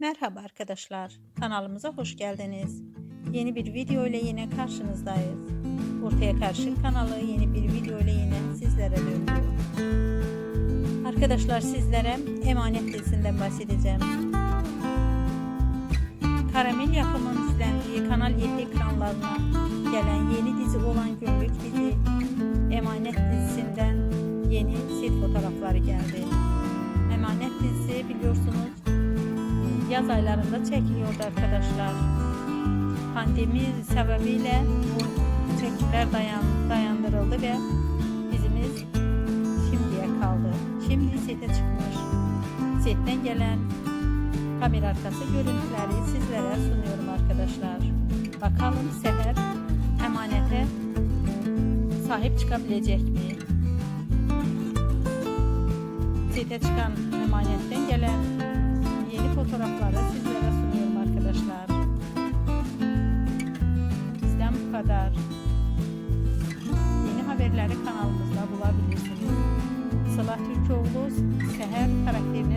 Merhaba arkadaşlar, kanalımıza hoş geldiniz. Yeni bir video ile yine karşınızdayız. Ortaya Karşı kanalı yeni bir video ile yine sizlere döndü. Arkadaşlar sizlere Emanet dizisinden bahsedeceğim. Karamel yapımının üstlendiği Kanal 7 ekranlarına gelen yeni dizi olan Günlük dizi Emanet dizisinden yeni set fotoğrafları geldi. Emanet dizisi biliyorsunuz yaz aylarında çekiliyordu arkadaşlar. Pandemi sebebiyle bu çekimler dayan, dayandırıldı ve dizimiz şimdiye kaldı. Şimdi sete çıkmış. Setten gelen kamera arkası görüntüleri sizlere sunuyorum arkadaşlar. Bakalım Seher emanete sahip çıkabilecek mi? Sete çıkan emanetten gelen yeni fotoğrafları sizlere sunuyorum arkadaşlar. Bizden bu kadar. Yeni haberleri kanalımızda bulabilirsiniz. Sıla Türkoğlu Seher arkadaşlar.